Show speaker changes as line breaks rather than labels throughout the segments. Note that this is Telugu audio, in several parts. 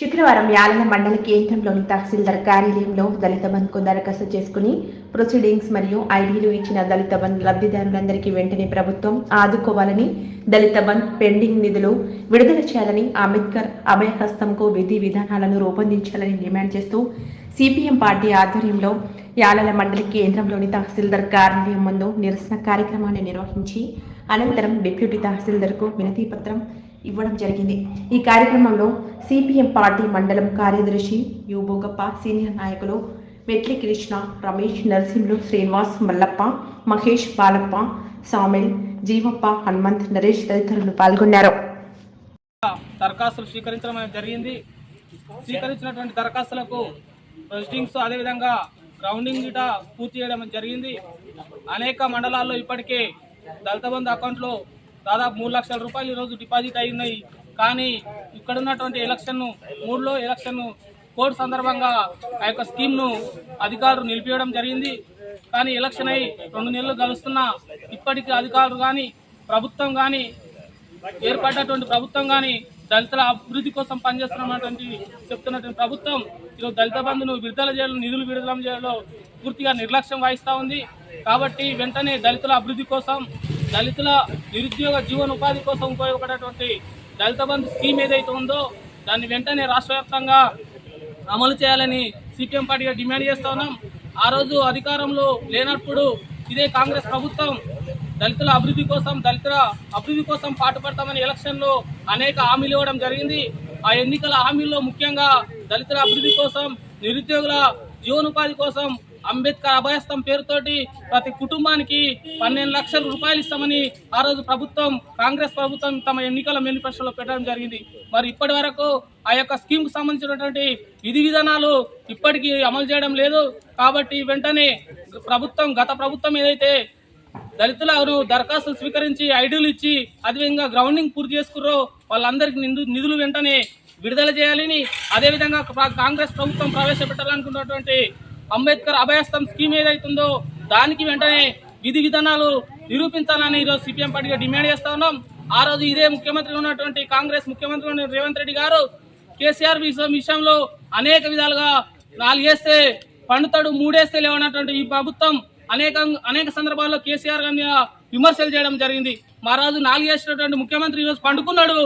శుక్రవారం యాలన మండల కేంద్రంలోని తహసీల్దార్ కార్యాలయంలో దళిత బంధుకు దరఖాస్తు చేసుకుని ప్రొసీడింగ్స్ మరియు ఐడీలు ఇచ్చిన దళిత బంధు లబ్ధిదారులందరికీ వెంటనే ప్రభుత్వం ఆదుకోవాలని దళిత బంధ్ పెండింగ్ నిధులు విడుదల చేయాలని అంబేద్కర్ అభయహస్తంకు విధి విధానాలను రూపొందించాలని డిమాండ్ చేస్తూ సిపిఎం పార్టీ ఆధ్వర్యంలో యాలల మండలి కేంద్రంలోని తహసీల్దార్ కార్యాలయం ముందు నిరసన కార్యక్రమాన్ని నిర్వహించి అనంతరం డిప్యూటీ తహసీల్దార్కు వినతిపత్రం ఇవ్వడం జరిగింది. ఈ కార్యక్రమంలో సిపిఎం పార్టీ మండలం కార్యదర్శి యుబోగప్ప సీనియర్ నాయకులు మెట్లి కృష్ణ రమేష్ నరసింహులు శ్రీనివాస్ మల్లప్ప మహేష్ బాలప్ప సామిల్ జీవప్ప హనుమంత్ నరేష్ తదితరులు పాల్గొన్నారు.
దరఖాస్తులు స్వీకరించడం అనేది జరిగింది. స్వీకరించినటువంటి దరఖాస్తులకు ప్రొసీడింగ్స్ అదేవిధంగా గ్రౌండింగ్ పూర్తి చేయడం జరిగింది. అనేక మండలాల్లో ఇప్పటికే దళిత బంధు అకౌంట్లో దాదాపు మూడు లక్షల రూపాయలు ఈరోజు డిపాజిట్ అయినాయి కానీ ఇక్కడ ఉన్నటువంటి ఎలక్షన్ మూడులో ఎలక్షన్ను కోడ్ సందర్భంగా ఆ యొక్క స్కీమ్ను అధికారులు నిలిపేయడం జరిగింది. కానీ ఎలక్షన్ అయి రెండు నెలలు గడుస్తున్నా ఇప్పటికీ అధికారులు కానీ ప్రభుత్వం కానీ ఏర్పడ్డటువంటి ప్రభుత్వం కానీ దళితుల అభివృద్ధి కోసం పనిచేస్తున్నటువంటి చెప్తున్నటువంటి ప్రభుత్వం ఈరోజు దళిత బంధును విడుదల చేయడం నిధులు విడుదల చేయడంలో పూర్తిగా నిర్లక్ష్యం వహిస్తూ ఉంది. కాబట్టి వెంటనే దళితుల అభివృద్ధి కోసం దళితుల నిరుద్యోగ జీవనోపాధి కోసం ఉపయోగపడేటువంటి దళిత బంధు స్కీమ్ ఏదైతే ఉందో దాన్ని వెంటనే రాష్ట్ర అమలు చేయాలని సిపిఎం పార్టీగా డిమాండ్ చేస్తా ఉన్నాం. ఆ రోజు అధికారంలో లేనప్పుడు ఇదే కాంగ్రెస్ ప్రభుత్వం దళితుల అభివృద్ధి కోసం దళితుల అభివృద్ధి కోసం పాటుపడతామని ఎలక్షన్లో అనేక హామీలు ఇవ్వడం జరిగింది. ఆ ఎన్నికల హామీల్లో ముఖ్యంగా దళితుల అభివృద్ధి కోసం నిరుద్యోగుల జీవనోపాధి కోసం అంబేద్కర్ అభయస్థం పేరుతోటి ప్రతి కుటుంబానికి పన్నెండు లక్షల రూపాయలు ఇస్తామని ఆ రోజు ప్రభుత్వం కాంగ్రెస్ ప్రభుత్వం తమ ఎన్నికల మేనిఫెస్టోలో పెట్టడం జరిగింది. మరి ఇప్పటి వరకు ఆ యొక్క స్కీమ్కు సంబంధించినటువంటి విధి విధానాలు ఇప్పటికీ అమలు చేయడం లేదు. కాబట్టి వెంటనే ప్రభుత్వం గత ప్రభుత్వం ఏదైతే దళితులను దరఖాస్తులు స్వీకరించి ఐడీలు ఇచ్చి అదేవిధంగా గ్రౌండింగ్ పూర్తి చేసుకుర్రో వాళ్ళందరికీ నిధులు వెంటనే విడుదల చేయాలని అదేవిధంగా కాంగ్రెస్ ప్రభుత్వం ప్రవేశపెట్టాలనుకున్నటువంటి అంబేద్కర్ అభయస్థం స్కీమ్ ఏదైతుందో దానికి వెంటనే విధి విధానాలు నిరూపించాలని ఈరోజు సిపిఎం పార్టీగా డిమాండ్ చేస్తా ఉన్నాం. ఆ రోజు ఇదే ముఖ్యమంత్రి ఉన్నటువంటి కాంగ్రెస్ ముఖ్యమంత్రి ఉన్న రేవంత్ రెడ్డి గారు కేసీఆర్ విషయంలో అనేక విధాలుగా నాలుగేస్తే పండుతాడు మూడేస్తే లేవన్నటువంటి ఈ ప్రభుత్వం అనేక అనేక సందర్భాల్లో కేసీఆర్ గారి విమర్శలు చేయడం జరిగింది. మా రోజు నాలుగేసినటువంటి ముఖ్యమంత్రి ఈరోజు పండుకున్నాడు.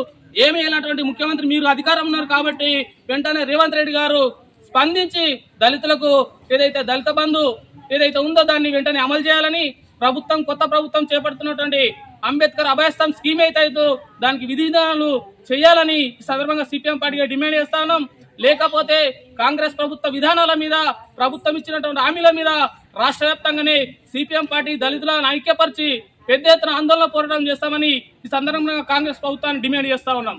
ఏమి అయినటువంటి ముఖ్యమంత్రి మీరు అధికారం ఉన్నారు కాబట్టి వెంటనే రేవంత్ రెడ్డి గారు స్పందించి దళితులకు ఏదైతే దళిత బంధు ఏదైతే ఉందో దాన్ని వెంటనే అమలు చేయాలని ప్రభుత్వం కొత్త ప్రభుత్వం చేపడుతున్నటువంటి అంబేద్కర్ అభయస్థం స్కీమ్ అయితే దానికి విధి విధానాలు చేయాలని ఈ సందర్భంగా సిపిఎం పార్టీగా డిమాండ్ చేస్తాను లేకపోతే కాంగ్రెస్ ప్రభుత్వ విధానాల మీద ప్రభుత్వం ఇచ్చినటువంటి హామీల మీద రాష్ట్ర వ్యాప్తంగానే సిపిఎం పార్టీ దళితులను ఐక్యపరిచి పెద్ద ఎత్తున ఆందోళన పోరాటం చేస్తామని ఈ సందర్భంగా కాంగ్రెస్ ప్రభుత్వాన్ని డిమాండ్ చేస్తా ఉన్నాం.